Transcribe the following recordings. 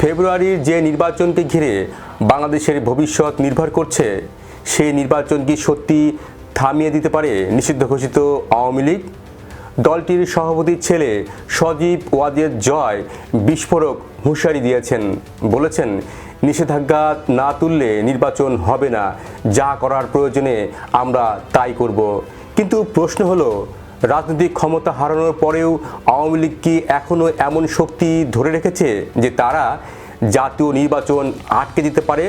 ফেব্রুয়ারির যে নির্বাচনকে ঘিরে বাংলাদেশের ভবিষ্যৎ নির্ভর করছে, সেই নির্বাচন কি সত্যি থামিয়ে দিতে পারে নিষিদ্ধ ঘোষিত আওয়ামী লীগ? দলটির সভাপতির ছেলে সজীব ওয়াজেদ জয় বিস্ফোরক হুঁশিয়ারি দিয়েছেন, বলেছেন, নিষেধাজ্ঞা না তুললে নির্বাচন হবে না, যা করার প্রয়োজনে আমরা তাই করব। কিন্তু প্রশ্ন হলো রাজনৈতিক ক্ষমতা হারানোর পরেও আওয়ামী লীগ কি এখনও এমন শক্তি ধরে রেখেছে যে তারা জাতীয় নির্বাচন আটকে দিতে পারে?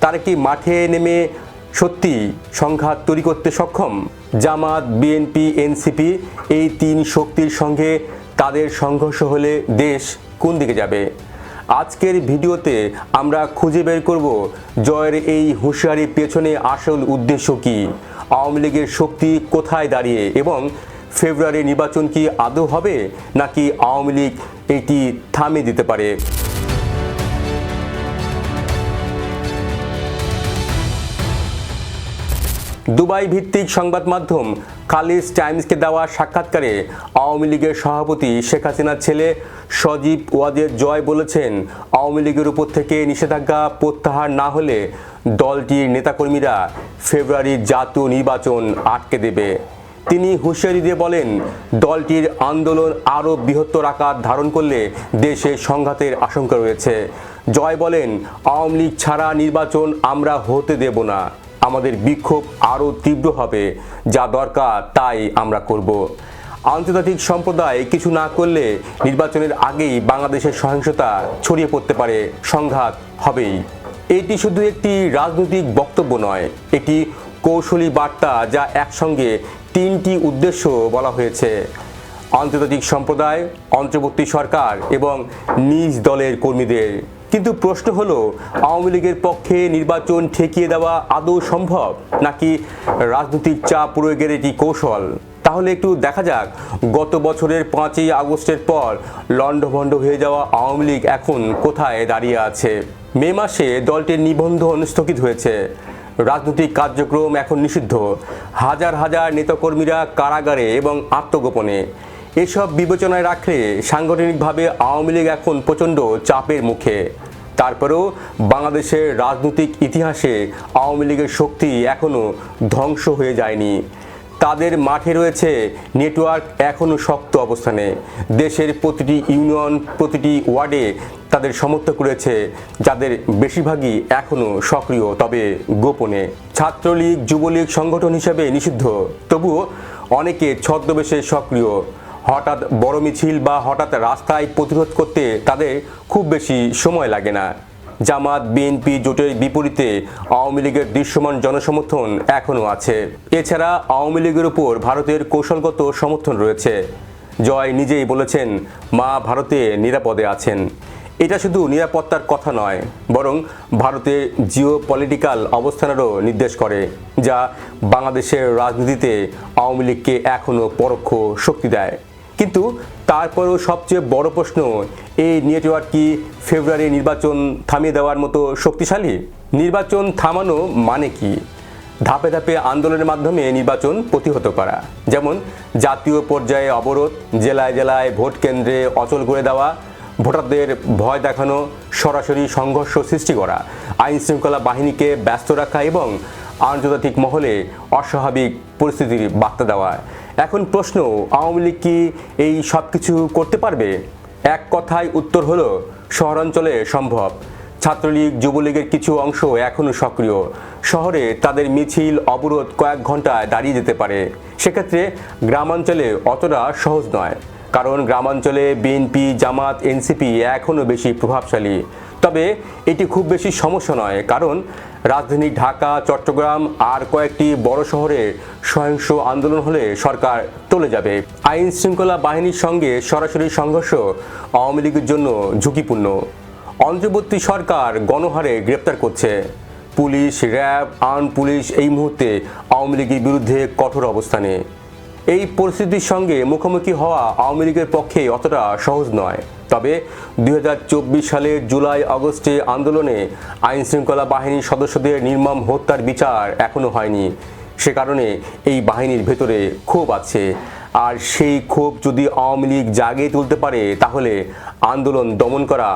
তারা কি মাঠে নেমে সত্যি সংঘাত তৈরি করতে সক্ষম? জামাত, বিএনপি, এনসিপি এই তিন শক্তির সঙ্গে তাদের সংঘর্ষ হলে দেশ কোন দিকে যাবে? আজকের ভিডিওতে আমরা খুঁজে বের করব জয়ের এই হুঁশিয়ারির পেছনে আসল উদ্দেশ্য কি? আওয়ামী লীগের শক্তি কোথায় দাঁড়িয়ে? এবং ফেব্রুয়ারি নির্বাচন কি আদৌ হবে? নাকি আওয়ামী লীগ এটি থামিয়ে দিতে পারে? দুবাই ভিত্তিক সংবাদ মাধ্যম খালিজ টাইমসকে দেওয়া সাক্ষাৎকারে আওয়ামী লীগের সভাপতি শেখ হাসিনার ছেলে সজীব ওয়াজেদ জয় বলেছেন, আওয়ামী লীগের উপর থেকে নিষেধাজ্ঞা প্রত্যাহার না হলে দলটির নেতাকর্মীরা ফেব্রুয়ারির জাতীয় নির্বাচন আটকে দেবে। তিনি হুঁশিয়ারি দিয়ে বলেন, দলটির আন্দোলন আরও বৃহত্তর আকার ধারণ করলে দেশে সংঘাতের আশঙ্কা রয়েছে। জয় বলেন, আওয়ামী লীগ ছাড়া নির্বাচন আমরা হতে দেব না। আমাদের বিক্ষোভ আরও তীব্র হবে। যা দরকার, তাই আমরা করব। আন্তর্জাতিক সম্প্রদায় কিছু না করলে নির্বাচনের আগেই বাংলাদেশের সহিংসতা ছড়িয়ে পড়তে পারে। সংঘাত হবেই। এটি শুধু একটি রাজনৈতিক বক্তব্য নয়, এটি কৌশলী বার্তা যা একসঙ্গে তিনটি উদ্দেশ্য বলা হয়েছে। আন্তর্জাতিক সম্প্রদায়, অন্তর্বর্তী সরকার এবং নিজ দলের কর্মীদের। কিন্তু প্রশ্ন হলো, আওয়ামী লীগের পক্ষে নির্বাচন ঠেকিয়ে দেওয়া আদৌ সম্ভব? নাকি রাজনৈতিক চাপ প্রয়োগের এটি কৌশল? তাহলে একটু দেখা যাক, গত বছরের পাঁচই আগস্টের পর লণ্ডভণ্ড হয়ে যাওয়া আওয়ামী লীগ এখন কোথায় দাঁড়িয়ে আছে? মে মাসে দলটির নিবন্ধন স্থগিত হয়েছে। রাজনৈতিক কার্যক্রম এখন নিষিদ্ধ। হাজার হাজার নেতাকর্মীরা কারাগারে এবং আত্মগোপনে। এসব বিবেচনায় রাখলে সাংগঠনিকভাবে আওয়ামী লীগ এখন প্রচণ্ড চাপের মুখে। তারপরেও বাংলাদেশের রাজনৈতিক ইতিহাসে আওয়ামী লীগের শক্তি এখনও ধ্বংস হয়ে যায়নি। তাদের মাঠে রয়েছে নেটওয়ার্ক এখনও শক্ত অবস্থানে। দেশের প্রতিটি ইউনিয়ন, প্রতিটি ওয়ার্ডে তাদের সমর্থক রয়েছে, যাদের বেশিরভাগই এখনও সক্রিয়। তবে গোপনে ছাত্রলীগ, যুবলীগ সংগঠন হিসেবে নিষিদ্ধ। তবুও অনেকে ছদ্মবেশে সক্রিয়। হঠাৎ বড় মিছিল বা হঠাৎ রাস্তায় প্রতিরোধ করতে তাদের খুব বেশি সময় লাগে না। জামাত, বিএনপি জোটের বিপরীতে আওয়ামী লীগের দৃশ্যমান জনসমর্থন এখনও আছে। এছাড়া আওয়ামী লীগের উপর ভারতের কৌশলগত সমর্থন রয়েছে। জয় নিজেই বলেছেন, মা ভারতে নিরাপদে আছেন। এটা শুধু নিরাপত্তার কথা নয়, বরং ভারতের জিও পলিটিক্যাল অবস্থানেরও নির্দেশ করে, যা বাংলাদেশের রাজনীতিতে আওয়ামী লীগকে এখনও পরোক্ষ শক্তি দেয়। কিন্তু তারপরেও সবচেয়ে বড় প্রশ্ন, এই নেটওয়ার্ক কি ফেব্রুয়ারি নির্বাচন থামিয়ে দেওয়ার মতো শক্তিশালী? নির্বাচন থামানো মানে কি? ধাপে ধাপে আন্দোলনের মাধ্যমে নির্বাচন প্রতিহত করা, যেমন জাতীয় পর্যায়ে অবরোধ, জেলায় জেলায় ভোট কেন্দ্রে অচল করে দেওয়া, ভোটারদের ভয় দেখানো, সরাসরি সংঘর্ষ সৃষ্টি করা আইন শৃঙ্খলা বাহিনীকে ব্যস্ত রাখা এবং আন্তর্জাতিক মহলে অস্বাভাবিক পরিস্থিতির বার্তা দেওয়া। এখন প্রশ্ন, আওয়ামী লীগ কি এই সব কিছু করতে পারবে? এক কথায় উত্তর হলো, শহরাঞ্চলে সম্ভব। ছাত্রলীগ, যুবলীগের কিছু অংশ এখনও সক্রিয়। শহরে তাদের মিছিল, অবরোধ কয়েক ঘন্টায় দাঁড়িয়ে যেতে পারে। সেক্ষেত্রে গ্রামাঞ্চলে অতটা সহজ নয়। কারণ গ্রামাঞ্চলে বিএনপি, জামাত, এনসিপি এখনও বেশি প্রভাবশালী। তবে এটি খুব বেশি সমস্যা নয়। কারণ রাজধানী ঢাকা, চট্টগ্রাম আর কয়েকটি বড় শহরে সহিংস আন্দোলন হলে সরকার চলে যাবে। আইন শৃঙ্খলা বাহিনীর সঙ্গে সরাসরি সংঘর্ষ আওয়ামী লীগের জন্য ঝুঁকিপূর্ণ। অন্তর্বর্তী সরকার গণহারে গ্রেপ্তার করছে। পুলিশ, র্যাব, আর্ম পুলিশ এই মুহূর্তে আওয়ামী লীগের বিরুদ্ধে কঠোর অবস্থানে। এই পরিস্থিতির সঙ্গে মুখোমুখি হওয়া আওয়ামী লীগের পক্ষে অতটা সহজ নয়। তবে দু হাজার চব্বিশ সালের জুলাই আগস্টে আন্দোলনে আইন শৃঙ্খলা বাহিনীর সদস্যদের নির্মম হত্যার বিচার এখনও হয়নি। সে কারণে এই বাহিনীর ভেতরে ক্ষোভ আছে। আর সেই ক্ষোভ যদি আওয়ামী লীগ জাগিয়ে তুলতে পারে, তাহলে আন্দোলন দমন করা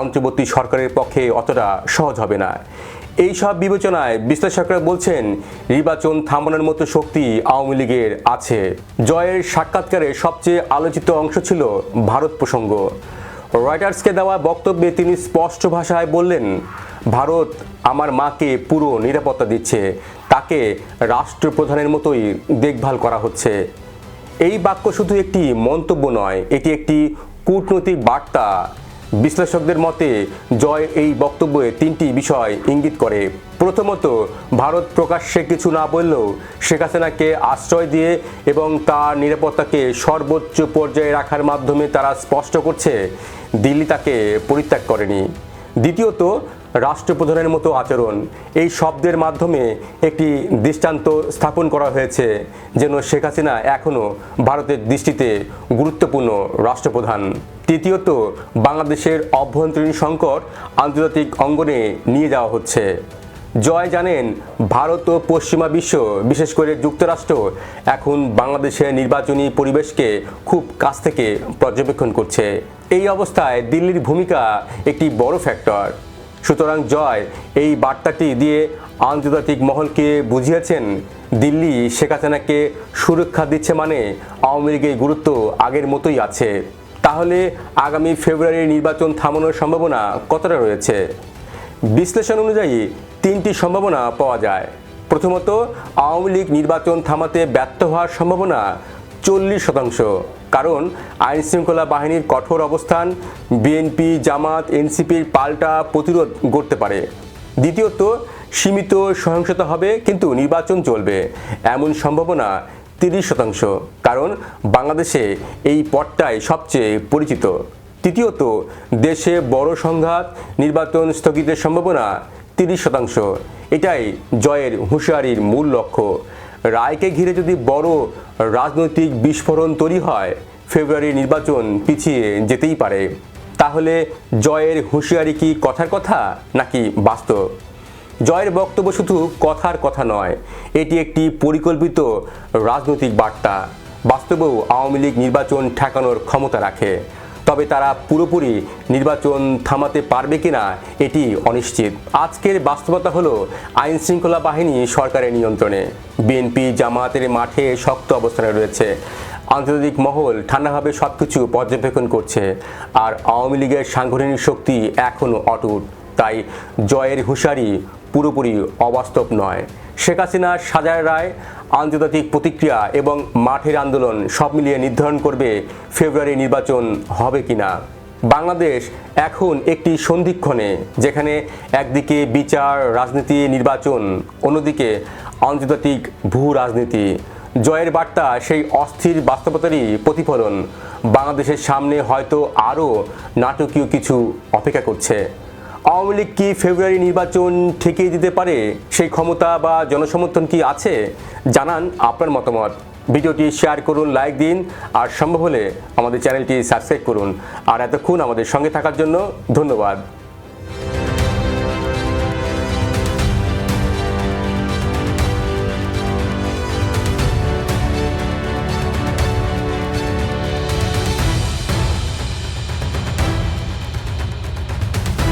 অন্তর্বর্তী সরকারের পক্ষে অতটা সহজ হবে না। এই সব বিবেচনায় বিশ্লেষকরা বলছেন, নির্বাচন থামানোর মতো শক্তি আওয়ামী লীগের আছে। জয়ের সাক্ষাৎকারে সবচেয়ে আলোচিত অংশ ছিল ভারত প্রসঙ্গ। রয়টার্সকে দেওয়া বক্তব্যে তিনি স্পষ্ট ভাষায় বললেন, ভারত আমার মাকে পুরো নিরাপত্তা দিচ্ছে। তাকে রাষ্ট্রপ্রধানের মতোই দেখভাল করা হচ্ছে। এই বাক্য শুধু একটি মন্তব্য নয়, এটি একটি কূটনৈতিক বার্তা। বিশ্লেষকদের মতে, জয় এই বক্তব্যে তিনটি বিষয় ইঙ্গিত করে। প্রথমত, ভারত প্রকাশ্যে কিছু না বললেও শেখ হাসিনাকে আশ্রয় দিয়ে এবং তার নিরাপত্তাকে সর্বোচ্চ পর্যায়ে রাখার মাধ্যমে তারা স্পষ্ট করছে, দিল্লি তাকে পরিত্যাগ করেনি। দ্বিতীয়ত, রাষ্ট্রপ্রধানের মতো আচরণ। এই শব্দের মাধ্যমে একটি দৃষ্টান্ত স্থাপন করা হয়েছে, যেন শেখ হাসিনা এখনও ভারতের দৃষ্টিতে গুরুত্বপূর্ণ রাষ্ট্রপ্রধান। তৃতীয়ত বাংলাদেশের অভ্যন্তরীণ সংকট আন্তর্জাতিক অঙ্গনে নিয়ে যাওয়া হচ্ছে। জয় জানেন ভারত ও পশ্চিমা বিশ্ব, বিশেষ করে যুক্তরাষ্ট্র। এখন বাংলাদেশের নির্বাচনী পরিবেশকে খুব কাছ থেকে পর্যবেক্ষণ করছে। এই অবস্থায় দিল্লির ভূমিকা একটি বড় ফ্যাক্টর সুতরাং জয়, এই বার্তাটি দিয়ে আন্তর্জাতিক মহলকে বুঝিয়েছেন, দিল্লি শেখ হাসিনাকে সুরক্ষা দিচ্ছে মানে আওয়ামী লীগের গুরুত্ব আগের মতোই আছে। তাহলে আগামী ফেব্রুয়ারির নির্বাচন থামানোর সম্ভাবনা কতটা রয়েছে? বিশ্লেষণ অনুযায়ী তিনটি সম্ভাবনা পাওয়া যায়। প্রথমত, আওয়ামী লীগ নির্বাচন থামাতে ব্যর্থ হওয়ার সম্ভাবনা চল্লিশ শতাংশ। কারণ আইন শৃঙ্খলা বাহিনীর কঠোর অবস্থান, বিএনপি, জামাত, এনসিপির পাল্টা প্রতিরোধ গড়তে পারে। দ্বিতীয়ত, সীমিত সহিংসতা হবে, কিন্তু নির্বাচন চলবে। এমন সম্ভাবনা তিরিশ শতাংশ। কারণ বাংলাদেশে এই পথটাই সবচেয়ে পরিচিত। তৃতীয়ত, দেশে বড় সংঘাত নির্বাচন স্থগিতের সম্ভাবনা তিরিশ শতাংশ। এটাই জয়ের হুঁশিয়ারির মূল লক্ষ্য। রায়কে ঘিরে যদি বড় রাজনৈতিক বিস্ফোরণ তৈরি হয় ফেব্রুয়ারি নির্বাচন পিছিয়ে যেতেই পারে। তাহলে জয়ের হুঁশিয়ারি কি কথার কথা নাকি বাস্তব? জয়ের বক্তব্য শুধু কথার কথা নয়, এটি একটি পরিকল্পিত রাজনৈতিক বার্তা। বাস্তবেও আওয়ামী লীগ নির্বাচন ঠেকানোর ক্ষমতা রাখে, তবে তারা পুরোপুরি নির্বাচন থামাতে পারবে কিনা এটি অনিশ্চিত। আজকের বাস্তবতা হলো আইন শৃঙ্খলা বাহিনী সরকারের নিয়ন্ত্রণে। বিএনপি জামায়াতের মাঠে শক্ত অবস্থানে রয়েছে। আন্তর্জাতিক মহল ঠান্ডাভাবে সবকিছু পর্যবেক্ষণ করছে, আর আওয়ামী লীগের সাংগঠনিক শক্তি এখনও অটুট। তাই জয়ের হুঁশিয়ারি পুরোপুরি অবাস্তব নয়। শেখ হাসিনার সাজার রায়, আন্তর্জাতিক প্রতিক্রিয়া এবং মাঠের আন্দোলন সব মিলিয়ে নির্ধারণ করবে ফেব্রুয়ারি নির্বাচন হবে কিনা। বাংলাদেশ এখন একটি সন্ধিক্ষণে, যেখানে একদিকে বিচার, রাজনীতি, নির্বাচন, অন্যদিকে আন্তর্জাতিক ভূ রাজনীতি। জয়ের বার্তা সেই অস্থির বাস্তবতারই প্রতিফলন। বাংলাদেশের সামনে হয়তো আরও নাটকীয় কিছু অপেক্ষা করছে। আওয়ামী লীগ কি ফেব্রুয়ারি নির্বাচন ঠেকিয়ে দিতে পারে? সেই ক্ষমতা বা জনসমর্থন কি আছে? জানান আপনার মতামত। ভিডিওটি শেয়ার করুন, লাইক দিন, আর সম্ভব হলে আমাদের চ্যানেলটি সাবস্ক্রাইব করুন। আর এতক্ষণ আমাদের সঙ্গে থাকার জন্য ধন্যবাদ।